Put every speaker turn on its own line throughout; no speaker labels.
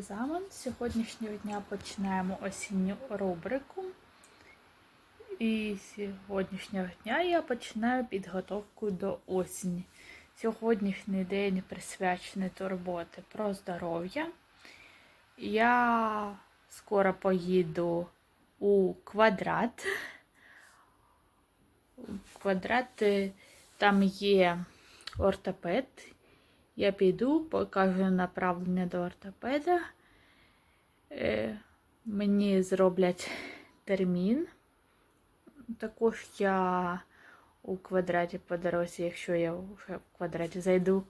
екзамен. З сьогоднішнього дня починаємо осінню рубрику. І з сьогоднішнього дня я починаю підготовку до осені. Сьогоднішній день присвячений турботи про здоров'я. Я скоро поїду у квадрат. Квадрат е, там є ортопед. Я піду, покажу направлення до ортопеда. Е, мені зроблять термін. Також я у квадраті по дорозі, якщо я вже в квадраті зайду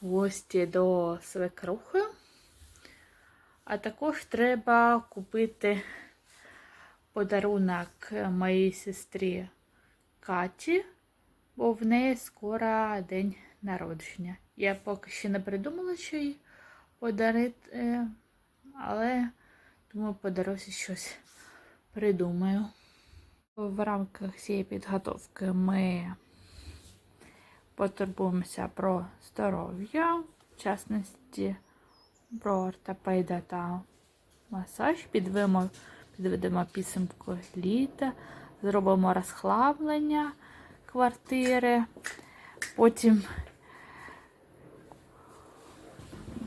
в гості до свекрухи. А також треба купити подарунок моїй сестрі Каті, бо в неї скоро день народження. Я поки ще не придумала, що їй подарити, але думаю, по дорозі щось придумаю. В рамках цієї підготовки ми потурбуємося про здоров'я, в частності про ортопеда та масаж, підведемо, підведемо підсумку літа, зробимо розхлаблення квартири, потім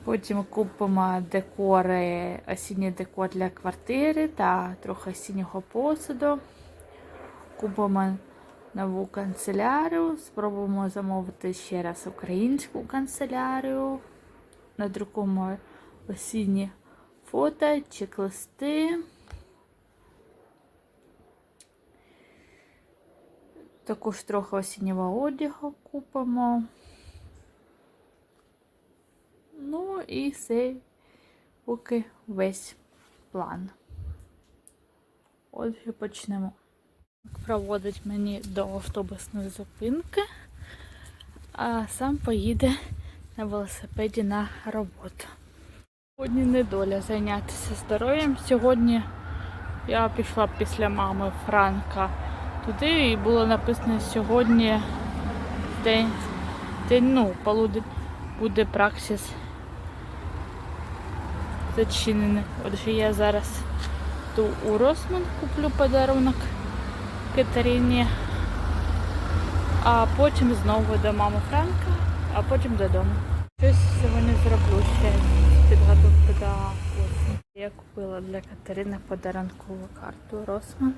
Потім купимо декори, осінній декор для квартири та трохи осіннього посуду. Купимо нову канцелярію, спробуємо замовити ще раз українську канцелярію. Надрукуємо осінні фото, чек-листи. Також трохи осіннього одягу купимо. Ну і це поки весь план. Отже, почнемо. Проводить мені до автобусної зупинки, а сам поїде на велосипеді на роботу. Сьогодні недоля зайнятися здоров'ям. Сьогодні я пішла після мами Франка туди і було написано сьогодні день, день ну, полудень буде праксис зачинений. Отже, я зараз ту у Росман куплю подарунок Катерині, а потім знову до мами Франка, а потім додому. Щось сьогодні зроблю ще підготовку до осені. Я купила для Катерини подарункову карту Росман.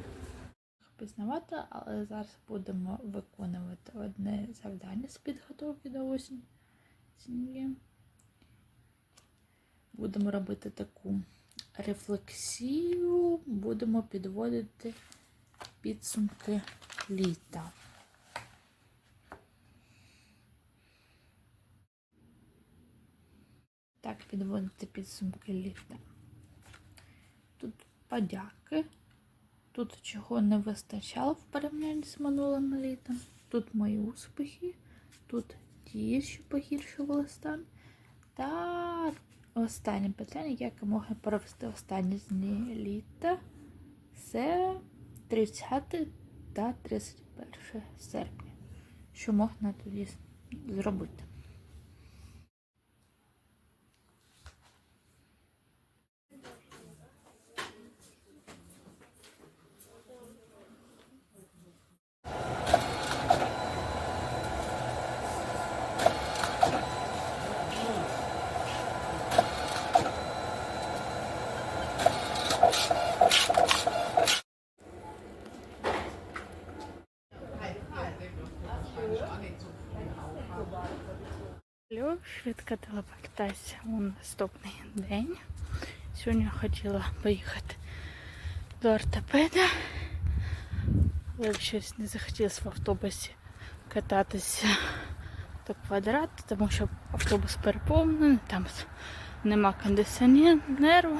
Пізнавати, але зараз будемо виконувати одне завдання з підготовки до осені. Будемо робити таку рефлексію, будемо підводити підсумки літа. Так, підводити підсумки літа. Тут подяки, тут чого не вистачало в порівнянні з минулим літом. Тут мої успіхи, тут ті, що погіршували стан. Та Останнє питання, як можна провести останні дні літа. Це 30 та 31 серпня. Що можна тоді зробити? Швидка телепортація. У наступний день. Сьогодні хотіла поїхати до ортопеда, але щось не захотілося в автобусі кататися до квадрату, тому що автобус переповнений, там нема кондиціонеру.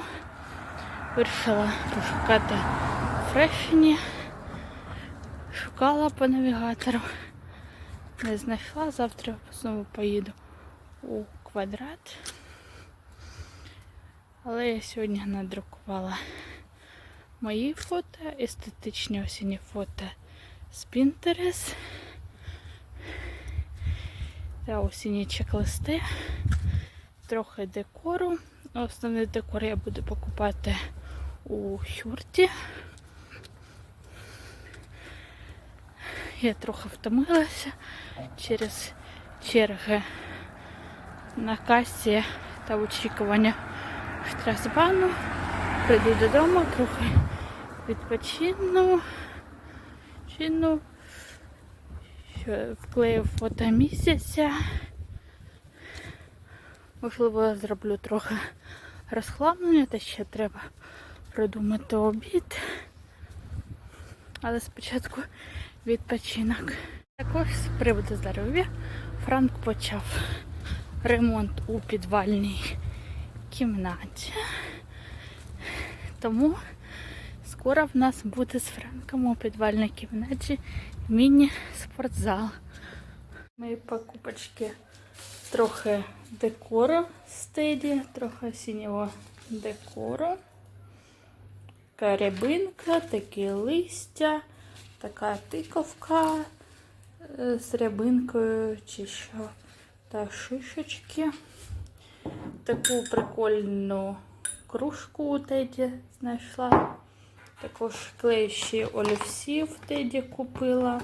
Вирішила пошукати фрешені, шукала по навігатору, не знайшла, завтра знову поїду у квадрат. Але я сьогодні надрукувала мої фото, естетичні осінні фото з Pinterest. Та осінні чек-листи, трохи декору. Основний декор я буду покупати у Хюрті. Я трохи втомилася через черги на касі та очікування штрасбану. Прийду додому, трохи відпочину. Чину. Вклеїв фото місяця. Можливо, зроблю трохи розхламлення, та ще треба придумати обід. Але спочатку відпочинок. Також з приводу здоров'я Франк почав ремонт у підвальній кімнаті. Тому скоро в нас буде з Франком у підвальній кімнаті міні-спортзал. Мої покупочки трохи декору стеді, трохи синього декору. Така рябинка, такі листя, така тиковка е, з рябинкою чи що. Та шишечки. Таку прикольну кружку у Теді знайшла. Також клеючі олівці в Теді купила.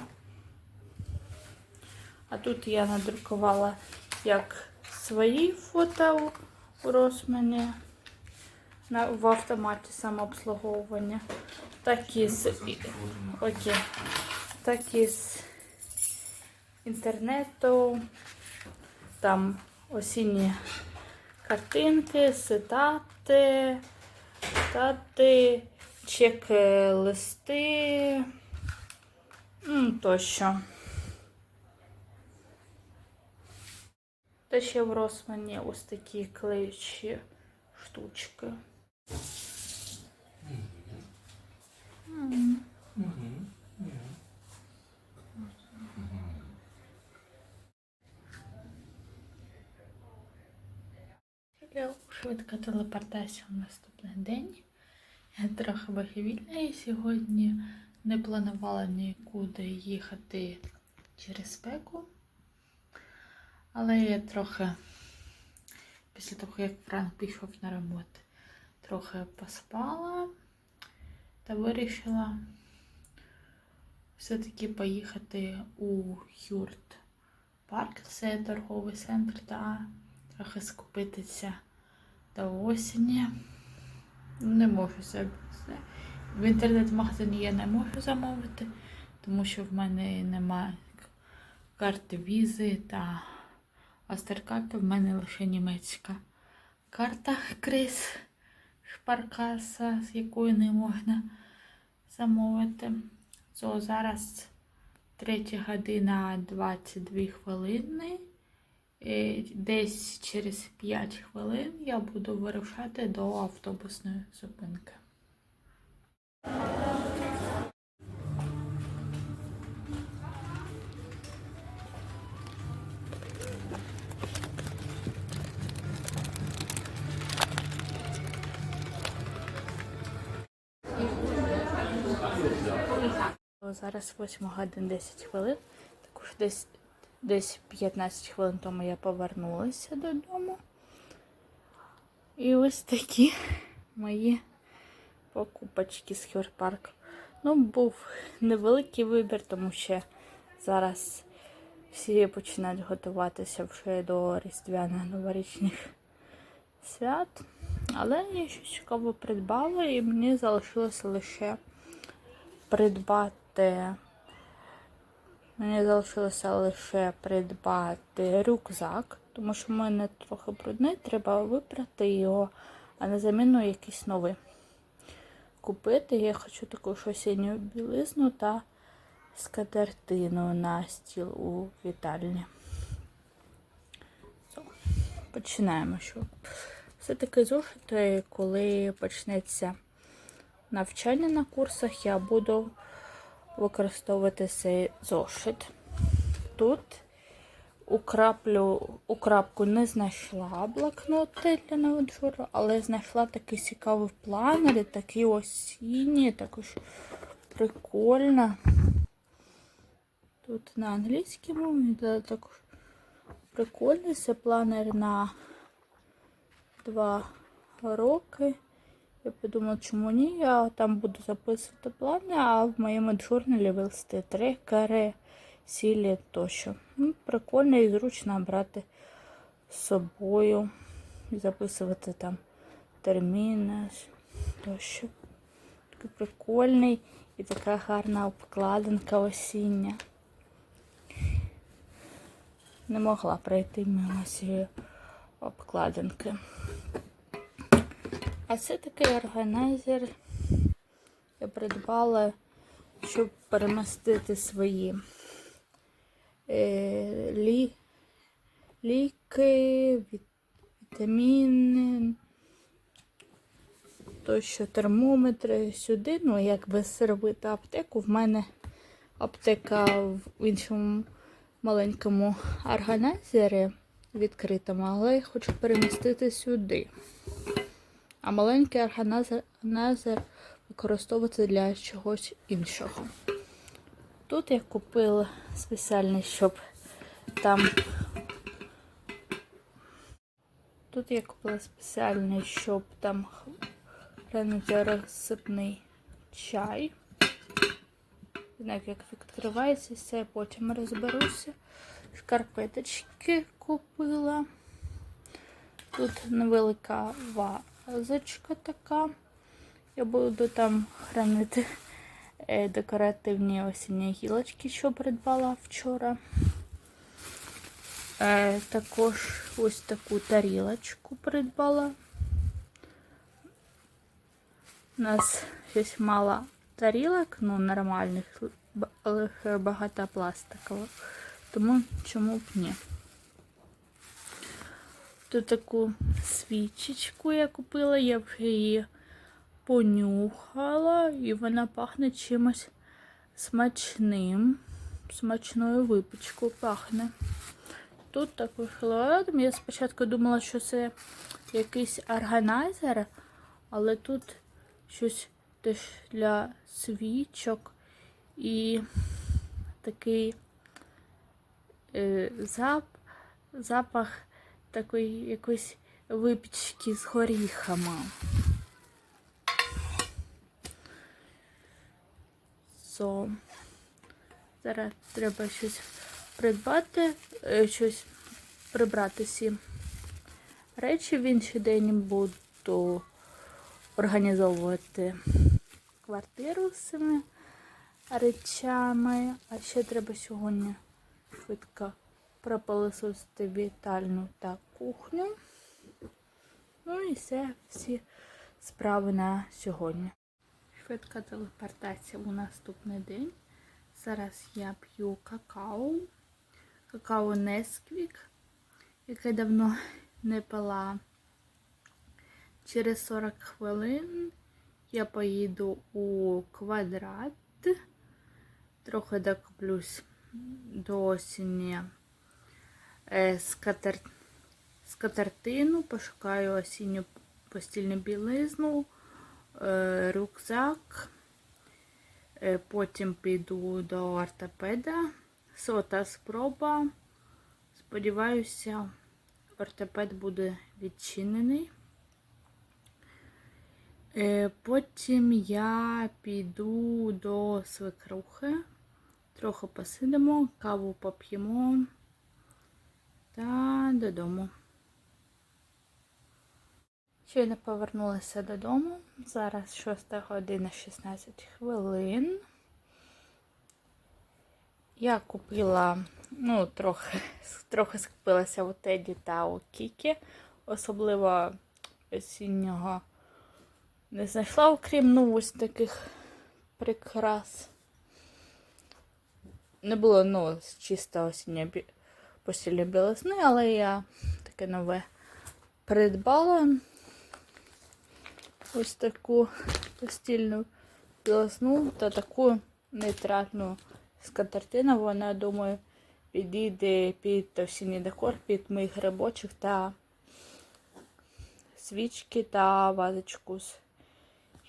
А тут я надрукувала як свої фото у Росмані на, в автоматі самообслуговування, так і з, окей, так і з інтернету. Там осінні картинки, цитати, цитати, чек-листи м, тощо. Та ще в Росмані ось такі клеючі штучки. М. Для швидка телепортація у наступний день. Я трохи богівільна і сьогодні не планувала нікуди їхати через спеку. Але я трохи, після того, як Франк пішов на роботу, трохи поспала та вирішила все-таки поїхати у Хюрт парк, це торговий центр, та трохи скупитися до осені. Не можу собі. В інтернет-магазині я не можу замовити, тому що в мене немає карти візи та Мастеркарта в мене лише німецька карта Крис Шпаркаса, з якої не можна замовити. So, зараз 3 година 22 хвилини. Десь через 5 хвилин я буду вирушати до автобусної зупинки. Зараз 8 годин 10 хвилин. Також десь, десь 15 хвилин тому я повернулася додому. І ось такі мої покупочки з Хьорпарк. Ну, був невеликий вибір, тому що зараз всі починають готуватися вже до різдвяних новорічних свят. Але я щось цікаво придбала і мені залишилося лише придбати. Мені залишилося лише придбати рюкзак, тому що в мене трохи брудний, треба випрати його, а на заміну якийсь новий купити. Я хочу таку ж осінню білизну та скатертину на стіл у вітальні. So, починаємо. Що все-таки зошити, коли почнеться навчання на курсах, я буду використовувати цей зошит. Тут украплю, украпку не знайшла блокноти для наводжуру, але знайшла такий цікавий планер, такий осінній, також прикольно. Тут на англійській мові, також прикольний. Це планер на два роки. Я подумала, чому ні. Я там буду записувати плани, а в моєму джурналі вести трекери, сілі тощо. Ну, Прикольно і зручно брати з собою записувати там терміни тощо. Такий прикольний і така гарна обкладинка осіння. Не могла пройти мимо цієї обкладинки. А це такий органайзер. Я придбала, щоб перемістити свої е, лі, ліки, віт- вітаміни, тощо термометри сюди. Ну, якби зробити аптеку. В мене аптека в іншому маленькому органайзері відкритому, але я хочу перемістити сюди. А маленький органайзер використовувати для чогось іншого. Тут я купила спеціальний, щоб там. Тут я купила спеціальний, щоб там хранити розсипний чай. Знаю, як відкривається, це я потім розберуся. Шкарпеточки купила. Тут невелика вазочка така. Я буду там хранити е, декоративні осінні гілочки, що придбала вчора. Е, також ось таку тарілочку придбала. У нас щось мало тарілок, ну нормальних, але багато пластикових. Тому чому б ні? Тут таку свічечку я купила, я вже її понюхала, і вона пахне чимось смачним. Смачною випічкою пахне. Тут такий хлоридом. Я спочатку думала, що це якийсь органайзер, але тут щось теж для свічок і такий е, зап, запах такої якоїсь випічки з горіхами. So. Зараз треба щось придбати, е, щось прибрати всі речі. В інший день буду організовувати квартиру з цими речами. А ще треба сьогодні швидко пропилисосити вітальну та кухню. Ну і все, всі справи на сьогодні. Швидка телепортація у наступний день. Зараз я п'ю какао. Какао Несквік, яке давно не пила. Через 40 хвилин я поїду у квадрат. Трохи докуплюсь до осені е, скатер... скатертину, пошукаю осінню постільну білизну, е, рюкзак. Е, Потім піду до ортопеда. Сота спроба. Сподіваюся, ортопед буде відчинений. Е, Потім я піду до свекрухи. Трохи посидимо, каву поп'ємо та додому. Щойно повернулася додому. Зараз 6 година 16 хвилин. Я купила, ну, трохи, трохи скупилася у Теді та у Кікі. Особливо осіннього не знайшла, окрім ну, ось таких прикрас. Не було ну, чисто осіння бі... постільної білизни, але я таке нове придбала. Ось таку постільну білизну та таку нейтральну скатертину. Вона, думаю, підійде під осінній декор, під моїх грибочок та свічки та вазочку з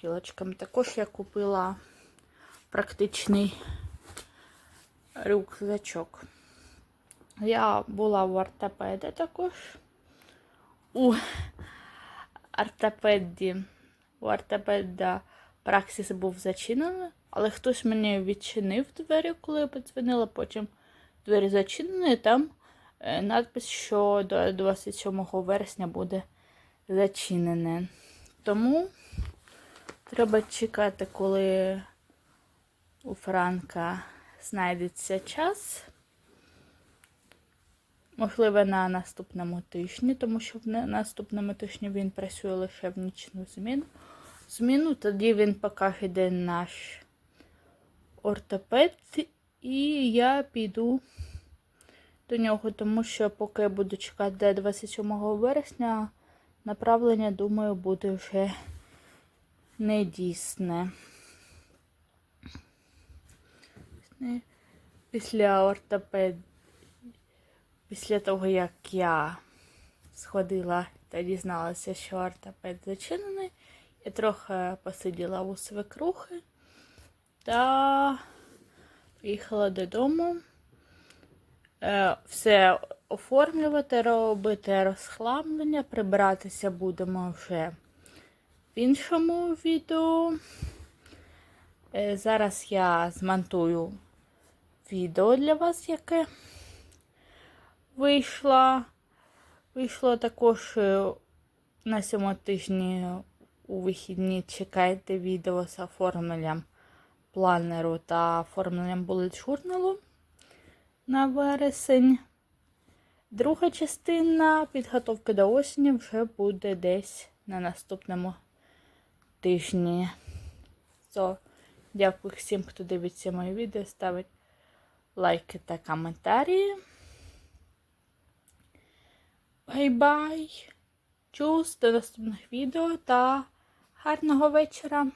гілочками. Також я купила практичний рюкзачок. Я була в ортопеда також у ортопеді. У ортопеда праксис був зачинений, але хтось мені відчинив двері, коли я подзвонила. Потім двері зачинені, і там е, надпис, що до 27 вересня буде зачинене. Тому треба чекати, коли у Франка знайдеться час. Можливо, на наступному тижні, тому що в наступному тижні він працює лише в нічну зміну. Зміну тоді він покаже, де наш ортопед, і я піду до нього, тому що поки я буду чекати до 27 вересня, направлення, думаю, буде вже недійсне. Після ортопед після того, як я сходила та дізналася, що ортопед зачинений, я трохи посиділа у свекрухи та приїхала додому. Е, Все оформлювати, робити розхламлення, прибиратися будемо вже в іншому відео. Е, Зараз я змонтую відео для вас, яке вийшла. Вийшло також е, на цьому тижні у вихідні чекайте відео з оформленням планеру та оформленням bullet журналу на вересень. Друга частина підготовки до осені вже буде десь на наступному тижні. So, дякую всім, хто дивиться моє відео, ставить лайки та коментарі. Бай-бай! Чус до наступних відео та гарного вечора!